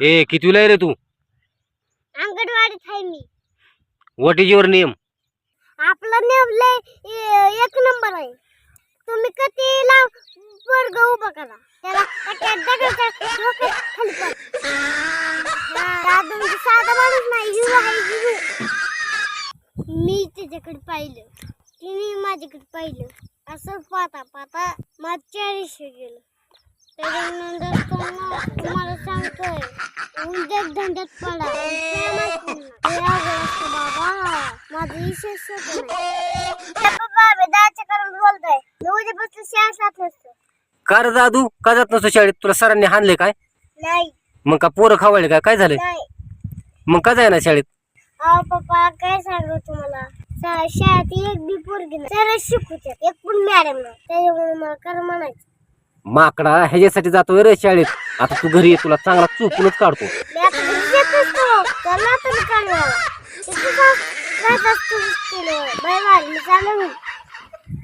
ए कितवीला आहे रे तू? अंगणवाडीत आहे मी. व्हॉट इज युअर नेम आपला नियम लय एक नंबर आहे. तुम्ही कधीला वर्ग उभा करा. त्याला एका दगडाच्या डोक्यात खाली पड. हा, म्हणजे साधा माणूस नाही हिरो आहे हिरो. मी त्याच्याकडे पाहिलं. तिने माझ्याकडे पाहिलं. असं पाहता पाहता माझं चाळीस गेलं. त्याच्यानंतर उद्योग धंद्यात पडा माझं विशेष बोलतोय मी उद्यापासून शाळा नसतो का रे दादू? का जात नसतो शाळेत? तुला सरांनी हाणले काय? नाही. मग का पोरं खावायले काय? काय झालंय नाही. मग का जाय ना शाळेत? अहो पप्पा काय सांगू तुम्हाला? शा- शाळेत एक बी पोरगी नाही. सरच शिकवतात एक पण मॅडम नाही. त्याच्यामुळे मला कर म्हणायचं. माकडा ह्याच्यासाठी जातोय रे शाळेत. आता तू घरी ये तुला चांगला चुकूनच काढतो. मी आता घरी बाय बाय मी चालू